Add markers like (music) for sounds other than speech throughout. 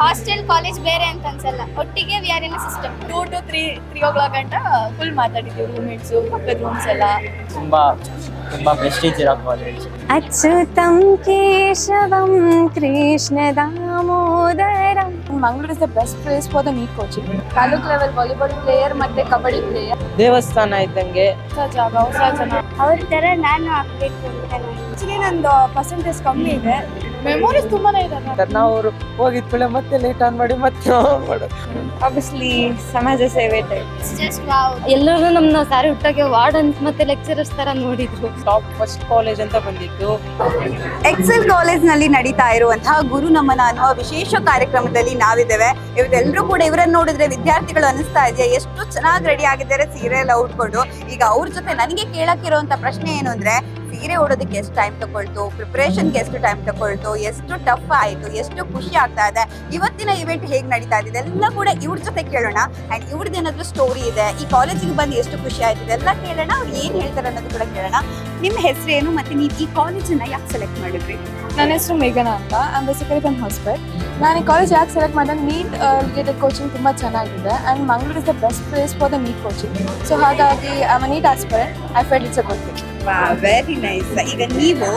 Hostel college ಬೇರೆ ಅಂತ ಅನ್ಸಲ್ಲ. ಒಟ್ಟಿಗೆ V R in system two to three three o'clock ಗಂಟ ಫುಲ್ ಮಾತಾಡಿದ್ದೀವಿ ರೂಮ್ಮೇಟ್ಸ್ ಪಕ್ಕದ ರೂಮ್ಸ್ ಎಲ್ಲ. ತುಂಬಾ ತುಂಬಾ ಪ್ರೆಸ್ಟೀಜ್ ಇರೋ college Achyutam Keshavam Krishna Damodaram. Mangaluru is the best place for the NEET coaching taluk level volleyball player ಮತ್ತೆ kabaddi player ದೇವಸ್ಥಾನ ಇದ್ದಂಗೆ. ಹೊಸ ಜಾಗ ಹೊಸ ಜನ. ಅವ್ರ ತರ ನಾನು ಆಗ್ಬೇಕು ಅಂತ ನಾನು. ಆಕ್ಚುಲಿ ನಂದು ಪರ್ಸೆಂಟೇಜ್ ಕಮ್ಮಿ ಇದೆ. ಮೆಮೊರೀಸ್ ತುಂಬಾನೇ ಇದೆ ನಾವು ಅವರು ಹೋಗಿದ್ ಕೂಡಲೇ ಮತ್ತೆ ಲೇಟ್ ಆನ್ ಮಾಡಿ ಮತ್ತೆ ಮಾಡೋದು. ಆಬ್ವಿಯಸ್ಲಿ ಸಮಾಜ ಸೇವೆ ಟೈಪ್ ಜಸ್ಟ್ ವಾವ್ ಎಲ್ಲರೂ ನಮ್ಮ ಸಾರಿ ಹುಟ್ಟಾಗೆ ಅಂತ ಮತ್ತೆ ಲೆಕ್ಚರರ್ಸ್ ತರ ನೋಡಿದ್ರು. ಟಾಪ್ ಫಸ್ಟ್ ಕಾಲೇಜ್ ಅಂತ ಬಂದಿತ್ತು. ಎಕ್ಸೆಲ್ ಕಾಲೇಜ್ನಲ್ಲಿ ನಡೀತಾ ಇರುವಂತಹ ಗುರು ನಮನ ಅನ್ನುವ ವಿಶೇಷ ಕಾರ್ಯಕ್ರಮದಲ್ಲಿ ನಾವಿದ್ದೇವೆ. ಇವರೆಲ್ಲರೂ ಕೂಡ ಇವರನ್ನ ನೋಡಿದ್ರೆ ವಿದ್ಯಾರ್ಥಿಗಳು ಅನಿಸ್ತಾ ಇದೆಯಾ? ಎಷ್ಟು ಚೆನ್ನಾಗಿ ರೆಡಿ ಆಗಿದ್ದಾರೆ ಸೀರೆ ಎಲ್ಲ ಉಟ್ಕೊಂಡು ಈಗ ಅವ್ರ ಜೊತೆ ನನಗೆ ಕೇಳಕ್ಕಿರುವಂತ ಪ್ರಶ್ನೆ ಏನು ಅಂದ್ರೆ ಸೀರೆ ಉಡೋದಕ್ಕೆ ಎಷ್ಟು ಟೈಮ್ ತಗೊಳ್ತು ಪ್ರಿಪರೇಷನ್ಗೆ ಎಷ್ಟು ಟೈಮ್ ತಗೊಳ್ತು, ಎಷ್ಟು ಟಫ್ ಆಯ್ತು, ಎಷ್ಟು ಖುಷಿ ಆಗ್ತಾ ಇದೆ, ಇವತ್ತಿನ ಇವೆಂಟ್ ಹೇಗೆ ನಡೀತಾ ಇದೆ, ಇದೆಲ್ಲ ಕೂಡ ಇವ್ರ ಜೊತೆ ಕೇಳೋಣ. ಅಂಡ್ ಇವ್ರದ್ದು ಏನಾದ್ರು ಸ್ಟೋರಿ ಇದೆ, ಈ ಕಾಲೇಜಿಗೆ ಬಂದು ಎಷ್ಟು ಖುಷಿ ಆಯ್ತು, ಇದೆಲ್ಲ ಕೇಳೋಣ, ಅವ್ರು ಏನು ಹೇಳ್ತಾರೆ ಅನ್ನೋದು ಕೂಡ ಕೇಳೋಣ. ನಿಮ್ಮ ಹೆಸರೇನು ಮತ್ತೆ ನೀವು ಈ ಕಾಲೇಜನ್ನ ಯಾಕೆ ಸೆಲೆಕ್ಟ್ ಮಾಡಿದ್ರಿ? ನನ್ನ ಹೆಸರು ಮೇಘನಾ ಅಂತ. ಆ್ಯಂಡ್ ಬೇಸಿಕಲಿ ಫ್ರಮ್ ಹಾಸ್ಪೆಟ್ ನಾನು ಈ ಕಾಲೇಜ್ ಯಾಕೆ ಸೆಲೆಕ್ಟ್ ಮಾಡಿದೆ? ನೀಟ್ ರಿಲೇಟೆಡ್ ಕೋಚಿಂಗ್ ತುಂಬ ಚೆನ್ನಾಗಿದೆ. And Mangaluru is the best place for the NEET coaching so ಹಾಗಾಗಿ I NEET aspirant I feel it's a good thing very nice ಈಗ ನೀವು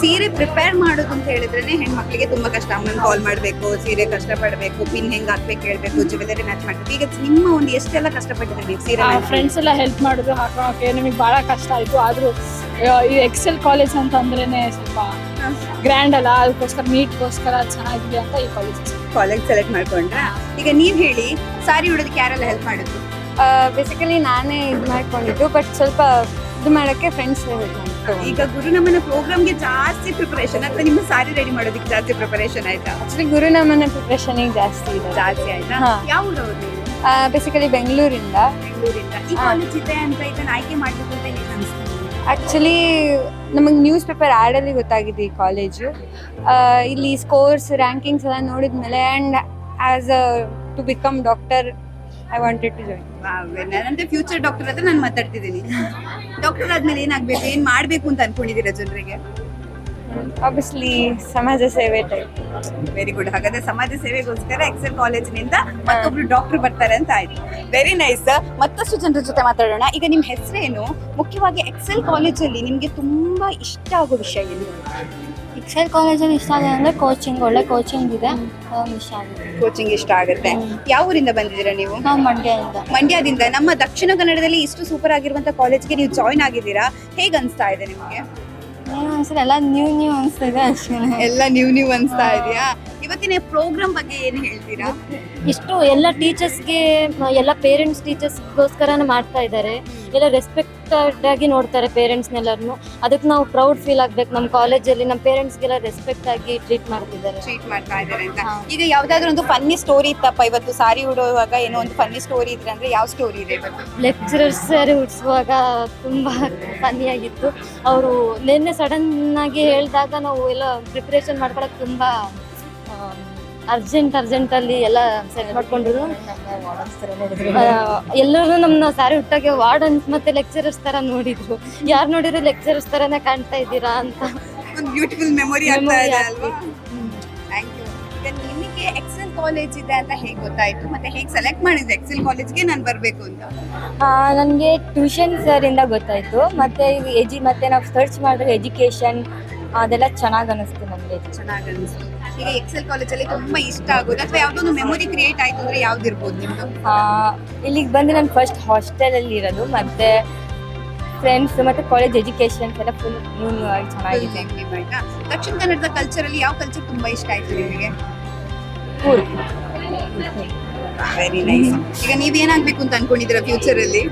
ಸೀರೆ ಪ್ರಿಪೇರ್ ಮಾಡೋದು ಅಂತ ಹೇಳಿದ್ರೆ ಹೆಣ್ಮಕ್ಳಿಗೆ ತುಂಬಾ ಕಷ್ಟ. ಅಮ್ಮನ ಕಾಲ್ ಮಾಡಬೇಕು ಸೀರೆ ಕಷ್ಟಪಡಬೇಕು ಪಿನ್ ಹೆಂಗ್ ಹಾಕ್ಬೇಕು ಹೇಳ್ಬೇಕು ಜ್ಯುವೆಲರಿ ಮ್ಯಾಚ್ ಮಾಡ್ಬೇಕು. ಈಗ ನಿಮ್ಮ ಒಂದು ಎಷ್ಟೆಲ್ಲ ಕಷ್ಟಪಟ್ಟಿದ್ರಿ ನೀವು ಸೀರೆ ಫ್ರೆಂಡ್ಸ್ ಎಲ್ಲ ಹೆಲ್ಪ್ ಮಾಡಿದ್ರು ಹಾಕೋಕೆ ನಿಮಗೆ ಭಾಳ ಕಷ್ಟ ಆಯಿತು. ಆದರೂ ಈ ಎಕ್ಸೆಲ್ ಕಾಲೇಜ್ ಅಂತ ಅಂದ್ರೇ ಸ್ವಲ್ಪ ಗ್ರ್ಯಾಂಡ್ ಅಲ್ಲ ಅದಕ್ಕೋಸ್ಕರ ನೀಟ್ಗೋಸ್ಕರ ಚೆನ್ನಾಗಿದೆ ಅಂತ ಈ ಕಾಲೇಜ್ ಕಾಲೇಜ್ ಸೆಲೆಕ್ಟ್ ಮಾಡ್ಕೊಂಡ್ರ? ಈಗ ನೀವ್ ಹೇಳಿ ಸಾರಿ ಉಡೋದಕ್ಕೆ ಯಾರೆಲ್ಲ ಹೆಲ್ಪ್ ಮಾಡಿದ್ರು? ಬೇಸಿಕಲಿ ನಾನೇ ಇದು ಮಾಡ್ಕೊಂಡಿದ್ದು ಬಟ್ ಸ್ವಲ್ಪ ಇದು ಮಾಡೋಕ್ಕೆ ಫ್ರೆಂಡ್ಸ್ ಈಗ ಗುರುನಮನ ಪ್ರೋಗ್ರಾಮ್ ಪ್ರೋಗ್ರಾಮ್ಗೆ ಜಾಸ್ತಿ ಪ್ರಿಪರೇಷನ್ ಅಥವಾ ನಿಮ್ಮ ಸಾರಿ ರೆಡಿ ಮಾಡೋದಕ್ಕೆ ಜಾಸ್ತಿ ಪ್ರಿಪರೇಷನ್ ಆಯ್ತಾ? ಆಕ್ಚುಲಿ ಗುರುನಮನ ಪ್ರಿಪರೇಷನ್ ಜಾಸ್ತಿ ಇದೆ ಜಾಸ್ತಿ ಆಯ್ತಾ. ಯಾವ ಬೇಸಿಕಲಿ ಬೆಂಗಳೂರಿಂದ. ಬೆಂಗಳೂರಿಂದ. ಈ ಕಾಲೇಜ್ ಇದೆ ಅಂತ ಇದನ್ನ ಆಯ್ಕೆ ಮಾಡ್ಬೇಕು ಅಂತ ಹೇಗೆ ಅನಿಸ್ತು ಆ್ಯಕ್ಚುಲಿ ನಮಗೆ ನ್ಯೂಸ್ ಪೇಪರ್ ಆಡಲ್ಲಿ ಗೊತ್ತಾಗಿದೆ ಈ ಕಾಲೇಜು ಇಲ್ಲಿ ಸ್ಕೋರ್ಸ್ ರ್ಯಾಂಕಿಂಗ್ಸ್ ಎಲ್ಲ ನೋಡಿದ್ಮೇಲೆ and as a to become doctor I wanted to join ನಾನಂದ್ರೆ future doctor ಹತ್ರ ನಾನು ಮಾತಾಡ್ತಿದ್ದೀನಿ. ಡಾಕ್ಟರ್ ಆದ್ಮೇಲೆ ಏನಾಗ್ಬೇಕು ಏನ್ ಮಾಡ್ಬೇಕು ಅಂತ ಅನ್ಕೊಂಡಿದ್ದೀರಾ ಜನರಿಗೆ? ಆಬ್ವಿಯಸ್ಲಿ ಸಮಾಜ ಸೇವೆ ಟೈಪ್ ವೆರಿ ಗುಡ್ ಹಾಗಾದ್ರೆ ಸಮಾಜ ಸೇವೆಗೋಸ್ಕರ ಎಕ್ಸೆಲ್ ಕಾಲೇಜಿನಿಂದ ಮತ್ತೊಬ್ರು ಡಾಕ್ಟರ್ ಬರ್ತಾರೆ ಅಂತ ಆಯ್ತು. ವೆರಿ ನೈಸ್ ಮತ್ತಷ್ಟು ಜನರ ಜೊತೆ ಮಾತಾಡೋಣ. ಈಗ ನಿಮ್ ಹೆಸರೇನು? ಮುಖ್ಯವಾಗಿ ಎಕ್ಸೆಲ್ ಕಾಲೇಜಲ್ಲಿ ನಿಮ್ಗೆ ತುಂಬಾ ಇಷ್ಟ ಆಗೋ ವಿಷಯ ಏನು? ಎಕ್ಸೆಲ್ ಕಾಲೇಜಲ್ಲಿ ಇಷ್ಟ ಆಗಿದೆ ಅಂದರೆ ಕೋಚಿಂಗ್ ಒಳ್ಳೆ ಕೋಚಿಂಗ್ ಇದೆ. ಅದೊಂದು ಇಷ್ಟ ಆಗುತ್ತೆ. ಕೋಚಿಂಗ್ ಇಷ್ಟ ಆಗುತ್ತೆ. ಯಾವ ಊರಿಂದ ಬಂದಿದ್ದೀರಾ ನೀವು? ನಾವು ಮಂಡ್ಯದಿಂದ. ಮಂಡ್ಯದಿಂದ. ನಮ್ಮ ದಕ್ಷಿಣ ಕನ್ನಡದಲ್ಲಿ ಇಷ್ಟು ಸೂಪರ್ ಆಗಿರುವಂತ ಕಾಲೇಜ್ಗೆ ನೀವು ಜಾಯ್ನ್ ಆಗಿದ್ದೀರಾ? ಹೇಗೆ ಅನಿಸ್ತಾ ಇದೆ ನಿಮಗೆ? ಏನು ಅನ್ಸಲ್ಲ ಎಲ್ಲ ನ್ಯೂ ನ್ಯೂ ಅನಿಸ್ತಿದೆ ಅಷ್ಟೇ ಎಲ್ಲ ನ್ಯೂ ನ್ಯೂ ಅನಿಸ್ತಾ ಇದೆಯಾ? ಇವತ್ತಿನ ಪ್ರೋಗ್ರಾಮ್ ಬಗ್ಗೆ ಏನು ಹೇಳ್ತೀರಾ? (laughs) ಇಷ್ಟು ಎಲ್ಲ ಟೀಚರ್ಸ್ಗೆ ಎಲ್ಲ ಪೇರೆಂಟ್ಸ್ ಟೀಚರ್ಸ್ಗೋಸ್ಕರನೇ ಮಾಡ್ತಾ ಇದ್ದಾರೆ. ಎಲ್ಲ ರೆಸ್ಪೆಕ್ಟೆಡ್ ಆಗಿ ನೋಡ್ತಾರೆ ಪೇರೆಂಟ್ಸ್ನೆಲ್ಲರನ್ನು ಅದಕ್ಕೆ ನಾವು ಪ್ರೌಡ್ ಫೀಲ್ ಆಗ್ಬೇಕು. ನಮ್ಮ ಕಾಲೇಜಲ್ಲಿ ನಮ್ಮ ಪೇರೆಂಟ್ಸ್ಗೆಲ್ಲ ರೆಸ್ಪೆಕ್ಟ್ ಆಗಿ ಟ್ರೀಟ್ ಮಾಡ್ತಿದ್ದಾರೆ. ಟ್ರೀಟ್ ಮಾಡ್ತಾ ಇದ್ದಾರೆ ಅಂತ. ಈಗ ಯಾವ್ದಾದ್ರು ಒಂದು ಫನ್ನಿ ಸ್ಟೋರಿ ಇತ್ತಪ್ಪ? ಇವತ್ತು ಸಾರಿ ಉಡುವಾಗ ಏನೋ ಒಂದು ಫನ್ನಿ ಸ್ಟೋರಿ ಇದ್ರೆ ಅಂದ್ರೆ ಯಾವ ಸ್ಟೋರಿ ಇದೆ ಲೆಕ್ಚರರ್ ಲೆಕ್ಚರರ್ಸ್ ಸಾರಿ ತುಂಬಾ ಫನ್ನಿ ಆಗಿತ್ತು. ಅವರು ನಿನ್ನೆ ಸಡನ್ ಆಗಿ ಹೇಳಿದಾಗ ನಾವು ಎಲ್ಲ ಪ್ರಿಪರೇಷನ್ ಮಾಡ್ಕೊಳಕ್ ತುಂಬ ಅರ್ಜೆಂಟ್ ಅಲ್ಲಿ ಎಲ್ಲ ಮಾಡ್ಕೊಂಡ್ರು ಎಲ್ಲರೂ ನಮ್ಮ ಸಾರಿ ಹುಟ್ಟಾಗೆ ವಾರ್ಡನ್ಸ್ ಮತ್ತೆ ಲೆಕ್ಚರರ್ಸ್ ತರ ನೋಡಿದ್ರು. ಯಾರು ನೋಡಿದ್ರು ಲೆಕ್ಚರರ್ಸ್ ತರನೇ ಕಾಣ್ತಾ ಇದ್ದೀರಾ ಅಂತ. ಒಂದು ಬ್ಯೂಟಿಫುಲ್ ಮೆಮೊರಿ ಆಗ್ತಾ ಇದೆ. ಅಲ್ವಾ? ಥ್ಯಾಂಕ್ ಯು ನಿಮಗೆ ಎಕ್ಸೆಲ್ ಕಾಲೇಜ್ ಇದೆ ಅಂತ ಹೇಗೆ ಗೊತ್ತಾಯ್ತು? ಮತ್ತೆ ಹೇಗೆ ಸೆಲೆಕ್ಟ್ ಮಾಡಿದ್ದೆ ಎಕ್ಸೆಲ್ ಕಾಲೇಜ್ಗೆ ನಾನು ಬರಬೇಕು ಅಂತ? ನನಗೆ ಟ್ಯೂಷನ್ ಸರ್ ಇಂದ ಗೊತ್ತಾಯ್ತು. ಮತ್ತೆ ಎಜಿ ಮತ್ತೆ ನಾವು ಸರ್ಚ್ ಮಾಡಿದ್ರೆ ಎಜುಕೇಶನ್ ಅದೆಲ್ಲ ಚೆನ್ನಾಗಿ ಅನಿಸ್ತು ನಮಗೆ. ಚೆನ್ನಾಗಿ ಅನಿಸ್ತು. ಈಗ ಎಕ್ಸೆಲ್ ಕಾಲೇಜಲ್ಲಿ ತುಂಬಾ ಇಷ್ಟ ಆಗೋದು. ಅಥವಾ ಯಾವುದೋ ಒಂದು ಮೆಮೊರಿ ಕ್ರಿಯೇಟ್ ಆಯ್ತು ಅಂದ್ರೆ ಯಾವ್ದಿರ್ಬೋದು ನಿಮ್ದು? ಇಲ್ಲಿಗೆ ಬಂದು ನಾನು ಫಸ್ಟ್ ಹಾಸ್ಟೆಲಲ್ಲಿ ಇರೋದು. ಮತ್ತೆ ಫ್ರೆಂಡ್ಸ್ ಮತ್ತೆ ಕಾಲೇಜ್ ಎಜುಕೇಶನ್ ಎಲ್ಲ ಫುಲ್ ನ್ಯೂ ಆಗಿ ಚೆನ್ನಾಗಿದೆ. ಆಯ್ತಾ? ದಕ್ಷಿಣ ಕನ್ನಡದ ಕಲ್ಚರ್ ಅಲ್ಲಿ ಯಾವ ಕಲ್ಚರ್ ತುಂಬಾ ಇಷ್ಟ ಆಯ್ತು ನಿಮಗೆ? ಕೂಲ್ ವೆರಿ ನೈಸ್ ಈಗ ನೀವೇನಾಗ್ಬೇಕು ಅಂತ ಅನ್ಕೊಂಡಿದ್ದೀರಾ ಫ್ಯೂಚರ್ ಅಲ್ಲಿ?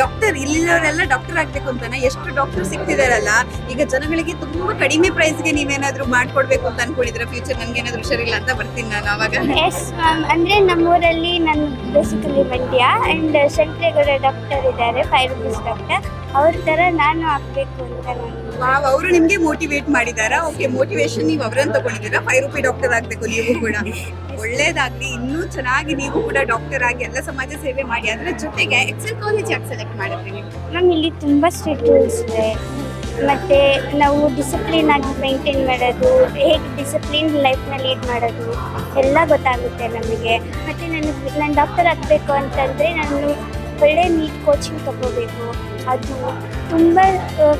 ಡಾಕ್ಟರ್ ಇಲ್ಲಿರೋರೆಲ್ಲ ಡಾಕ್ಟರ್ ಆಗ್ಬೇಕು ಅಂತಾನೆ? ಎಷ್ಟು ಡಾಕ್ಟರ್ ಸಿಗ್ತಿದಾರಲ್ಲ? ಈಗ ಜನಗಳಿಗೆ ತುಂಬಾ ಕಡಿಮೆ ಪ್ರೈಸ್ಗೆ ನೀವೇನಾದ್ರೂ ಮಾಡ್ಕೊಡ್ಬೇಕು ಅಂತ ಅನ್ಕೊಂಡಿದ್ರ ಫ್ಯೂಚರ್ ನನ್ಗೆ ಏನಾದ್ರು ಹುಷಾರಿಲ್ಲ ಅಂತ ಬರ್ತೀನಿ ನಾನು ಅವಾಗ ಎಸ್ ಮ್ಯಾಮ್ ಅಂದರೆ ನಮ್ಮೂರಲ್ಲಿ ನಾನು basically Mandya and Shankaregowda doctor ಇದ್ದಾರೆ ಫೈವ್ ರುಪೀಸ್ ಡಾಕ್ಟರ್ ಅವ್ರ ತರ ನಾನು ಆಗಬೇಕು ಅಂತ ನಾನು ವಾವ್ ಅವರು ನಿಮ್ಗೆ ಮೋಟಿವೇಟ್ ಮಾಡಿದಾರಾ? ಓಕೆ ಮೋಟಿವೇಶನ್ ನೀವು ಅವರನ್ನ ತಗೊಂಡಿದ್ದೀರಾ? ಫೈವ್ ರುಪಿ ಡಾಕ್ಟರ್ ಆಗ್ಬೇಕು ನೀವು ಕೂಡ. ಒಳ್ಳೇದಾಗ್ಲಿ ಇನ್ನೂ ಚೆನ್ನಾಗಿ ನೀವು ಕೂಡ ಡಾಕ್ಟರ್ ಆಗಿ ಎಲ್ಲ ಸಮಾಜ ಸೇವೆ ಮಾಡಿ. ಅದರ ಜೊತೆಗೆ ಎಕ್ಸೆಲ್ ಕಾಲೇಜ್ ಯಾಕೆ ಸೆಲೆಕ್ಟ್ ಮಾಡಿದ್ರಿ ನೀವು? ಮ್ಯಾಮ್ ಇಲ್ಲಿ ತುಂಬ ಸ್ಟ್ರಿಕ್ಟ್ ರೂಲ್ಸ್ ಇದೆ. ಮತ್ತೆ ನಾವು ಡಿಸಿಪ್ಲಿನ್ ಆಗಿ ಮೇಂಟೈನ್ ಮಾಡೋದು ಹೇಗೆ ಡಿಸಿಪ್ಲಿನ್ ಲೈಫ್ನ ಲೀಡ್ ಮಾಡೋದು ಎಲ್ಲ ಗೊತ್ತಾಗುತ್ತೆ ನಮಗೆ. ಮತ್ತು ನನಗೆ ನಾನು ಡಾಕ್ಟರ್ ಆಗಬೇಕು ಅಂತಂದರೆ ನಾನು ಒಳ್ಳೆ ನೀಟ್ ಕೋಚಿಂಗ್ ತಗೋಬೇಕು. ಅದು ತುಂಬ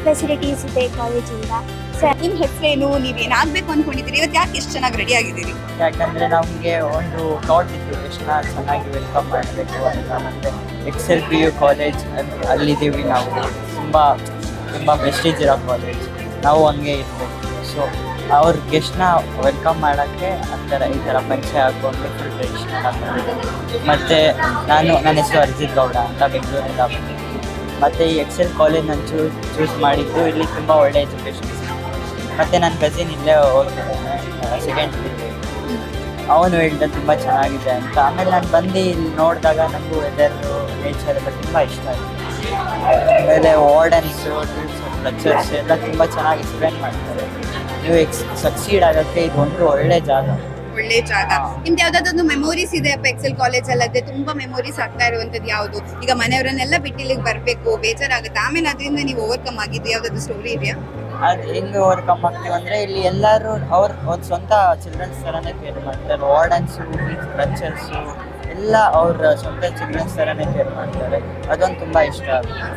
ಫೆಸಿಲಿಟೀಸ್ ಇದೆ ಕಾಲೇಜಿಂದ ಸರ್ ನಿಮ್ಮ ಹೆಸರೇನು? ನೀವು ಏನಾಗ್ಬೇಕು ಅನ್ಕೊಂಡಿದ್ದೀರಿ? ಇವತ್ತು ಯಾಕೆ ಎಷ್ಟು ಚೆನ್ನಾಗಿ ರೆಡಿ ಆಗಿದ್ದೀರಿ? ಯಾಕಂದ್ರೆ ನಮಗೆ ಒಂದು ಥಾಟ್ ಇತ್ತು ಎಷ್ಟನ್ನ ಚೆನ್ನಾಗಿ ವೆಲ್ಕಮ್ ಮಾಡಬೇಕು ಅಂತ. ಮತ್ತು Excel P U college ಅಲ್ಲಿದ್ದೀವಿ ನಾವು. ತುಂಬ ತುಂಬ ಪ್ರೆಸ್ಟೀಜ್ ಇರೋ ಕಾಲೇಜ್ ನಾವು ಹಂಗೆ ಇರಬೇಕು. ಸೊ ಅವ್ರ ಗೆಸ್ಟ್ನ ವೆಲ್ಕಮ್ ಮಾಡೋಕ್ಕೆ ಆ ಥರ ಈ ಥರ ಪರಿಚಯ ಹಾಕ್ಕೊಂಡು ಫುಲ್ ಟ್ರೆಡಿಷನಲ್ ಮತ್ತು ನಾನು ನನ್ನ ಹೆಸರು ಅರ್ಜಿತ್ ಗೌಡ ಅಂತ ಬೆಂಗಳೂರಿಂದ ಬಂದಿದ್ದೀನಿ. ಮತ್ತು ಈ ಎಕ್ಸೆಲ್ ಕಾಲೇಜ್ ನಾನು ಚೂಸ್ ಚೂಸ್ ಮಾಡಿದ್ದು ಇಲ್ಲಿ ತುಂಬ ಒಳ್ಳೆ ಎಜುಕೇಷನ್ ಮತ್ತು ನನ್ನ ಕಸಿನ್ ಇಲ್ಲೇ ಹೋಗ್ತಿದ್ದಾನೆ ಸೆಕೆಂಡ್ ಅವನು ಹೇಳ್ದ ತುಂಬ ಚೆನ್ನಾಗಿದೆ ಅಂತ. ಆಮೇಲೆ ನಾನು ಬಂದು ಇಲ್ಲಿ ನೋಡಿದಾಗ ನನಗೂ ವೆದರ್ ನೇಚರ್ ಎಲ್ಲ ತುಂಬ ಇಷ್ಟ ಆಯಿತು. ಆಮೇಲೆ ವಾರ್ಡನ್ಸು ಲೆಕ್ಚರ್ಸ್ ಎಲ್ಲ ತುಂಬ ಚೆನ್ನಾಗಿ ಎಕ್ಸ್ಪ್ಲೇನ್ ಮಾಡ್ತಾರೆ. ನೀವು ಎಕ್ಸ್ ಸಕ್ಸೀಡ್ ಆಗೋಕ್ಕೆ ಇದು ಒಂದು ಒಳ್ಳೆ ಜಾಗ. ಒಳ್ಳೆ ಜಾಗ. ನಿಮ್ದು ಯಾವ್ದಾದ್ರು ಮೆಮೊರೀಸ್ ಇದೆ ಎಕ್ಸೆಲ್ ಕಾಲೇಜ್ ಅಲ್ಲದೆ ತುಂಬಾ ಮೆಮೊರೀಸ್ ಆಗ್ತಾ ಇರುವಂತದ್ದು ಯಾವುದು? ಈಗ ಮನೆಯವರನ್ನೆಲ್ಲ ಬಿಟ್ಟು ಇಲ್ಲಿಗೆ ಬರ್ಬೇಕು ಬೇಜಾರಾಗುತ್ತೆ. ಆಮೇಲೆ ಅದರಿಂದ ನೀವು ಓವರ್ಕಮ್ ಆಗಿದ್ದು ಯಾವ್ದಾದ್ರು ಸ್ಟೋರಿ ಇದೆಯಾ? ಅದು ಹೆಂಗೆ ಓವರ್ಕಮ್ ಆಗ್ತೀವಿ ಅಂದರೆ ಇಲ್ಲಿ ಎಲ್ಲರೂ ಅವ್ರ ಅವ್ರ ಸ್ವಂತ ಚಿಲ್ಡ್ರನ್ಸ್ ಥರನೇ ಕೇರ್ ಮಾಡ್ತಾರೆ. ವಾರ್ಡನ್ಸು ಲೆಕ್ಚರ್ಸು ಎಲ್ಲ ಅವ್ರ ಸ್ವಂತ ಚಿಲ್ಡ್ರನ್ಸ್ ಥರನೇ ಕೇರ್ ಮಾಡ್ತಾರೆ. ಅದೊಂದು ತುಂಬ ಇಷ್ಟ ಆಗುತ್ತೆ.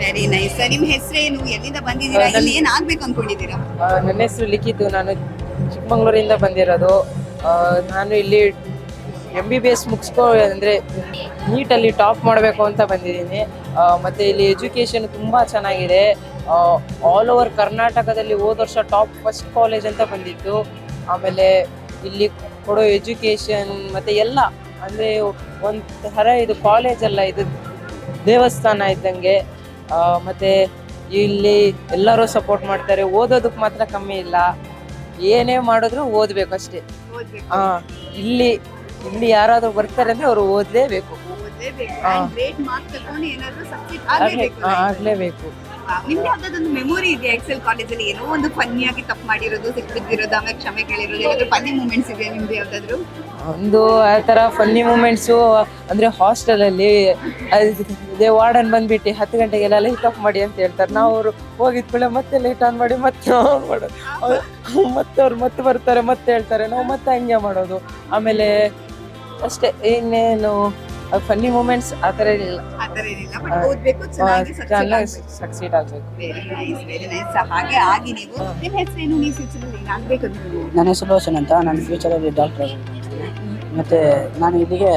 ವೆರಿ ನೈಸ್ ನಿಮ್ ಹೆಸರೇನು? ಎಲ್ಲಿಂದ ಬಂದಿದ್ದೀರಾ? ಇಲ್ಲಿ ಏನ್ ಆಗ್ಬೇಕು ಅನ್ಕೊಂಡಿದ್ದೀರಾ? ನನ್ನ ಹೆಸರು ಲಿಖಿತು. ನಾನು ಚಿಕ್ಕಮಂಗ್ಳೂರಿಂದ ಬಂದಿರೋದು. ನಾನು ಇಲ್ಲಿ ಎಂ ಬಿ ಬಿ ಎಸ್ ಮುಗಿಸ್ಕೋ ಅಂದರೆ ನೀಟಲ್ಲಿ ಟಾಪ್ ಮಾಡಬೇಕು ಅಂತ ಬಂದಿದ್ದೀನಿ. ಮತ್ತು ಇಲ್ಲಿ ಎಜುಕೇಷನ್ ತುಂಬ ಚೆನ್ನಾಗಿದೆ. ಆಲ್ ಓವರ್ ಕರ್ನಾಟಕದಲ್ಲಿ ಹೋದ ವರ್ಷ ಟಾಪ್ ಫಸ್ಟ್ ಕಾಲೇಜ್ ಅಂತ ಬಂದಿತ್ತು. ಆಮೇಲೆ ಇಲ್ಲಿ ಕೊಡೋ ಎಜುಕೇಷನ್ ಮತ್ತು ಎಲ್ಲ, ಅಂದರೆ ಒಂದು ಥರ ಇದು ಕಾಲೇಜ್ ಅಲ್ಲ, ಇದು ದೇವಸ್ಥಾನ ಇದ್ದಂಗೆ. ಮತ್ತೆ ಇಲ್ಲಿ ಎಲ್ಲರೂ ಸಪೋರ್ಟ್ ಮಾಡ್ತಾರೆ. ಓದೋದಕ್ಕೆ ಮಾತ್ರ ಕಮ್ಮಿ ಇಲ್ಲ. ಏನೇ ಮಾಡಿದ್ರು ಓದ್ಬೇಕು ಅಷ್ಟೇ. ಹಾ ಇಲ್ಲಿ ಇಲ್ಲಿ ಯಾರಾದ್ರೂ ಬರ್ತಾರೆ ಅಂದ್ರೆ ಅವ್ರು ಓದ್ಲೇಬೇಕು. ಆಗಲೇಬೇಕು ನಿಮ್ಗೆ ಯಾವ್ದಾದ್ರು ಮೆಮೊರಿ ಇದೆ ಎಕ್ಸೆಲ್ ಕಾಲೇಜಲ್ಲಿ ಏನೋ ಒಂದು ಫನ್ನಿಯಾಗಿ ತಪ್ಪು ಮಾಡಿರೋದು ಸಿಕ್ಕಿದ್ದಿರೋದು ಆಮೇಲೆ ಕ್ಷಮೆ ಕೇಳಿರೋದು ಏನಾದ್ರು ಫನ್ನಿ ಮೂಮೆಂಟ್ಸ್ ಇದೆ ನಿಮ್ದು ಯಾವ್ದಾದ್ರು? ಒಂದು ಆ ಥರ ಫನ್ನಿ ಮೂಮೆಂಟ್ಸು ಅಂದರೆ ಹಾಸ್ಟೆಲಲ್ಲಿ ಅದೇ ವಾರ್ಡನ್ ಬಂದ್ಬಿಟ್ಟು ಹತ್ತು ಗಂಟೆಗೆಲ್ಲ ಲೈಟ್ ಆಫ್ ಮಾಡಿ ಅಂತ ಹೇಳ್ತಾರೆ. ನಾವು ಅವರು ಹೋಗಿದ ಕೂಡಲೇ ಮತ್ತೆ ಲೈಟ್ ಆನ್ ಮಾಡಿ ಮತ್ತೆ ಆನ್ ಮಾಡೋದು. ಮತ್ತೆ ಅವ್ರು ಮತ್ತೆ ಬರ್ತಾರೆ ಮತ್ತೆ ಹೇಳ್ತಾರೆ. ನಾವು ಮತ್ತೆ ಹಂಗೆ ಮಾಡೋದು. ಆಮೇಲೆ ಅಷ್ಟೇ ಇನ್ನೇನು ಫನ್ನಿ ಮೂಮೆಂಟ್ಸ್ ಆ ಥರ ಏನಿಲ್ಲ. ಚೆನ್ನಾಗಿ ಸಕ್ಸೀಡ್ ಆಗಬೇಕು. ಹಾಗೆ ಆಗಿ ನೀವು ನಿಮ್ ಹೆಸರೇನು ನೀವು ಫ್ಯೂಚರಲ್ಲಿ ಏನಾಗ್ಬೇಕು ಅಂತ ನನ್ನ ರೋಷನ್ ಅಂತ ನಾನು ಫ್ಯೂಚರಲ್ಲಿ ಡಾಕ್ಟರ್ ಮತ್ತು ನಾನು ಇಲ್ಲಿಗೆ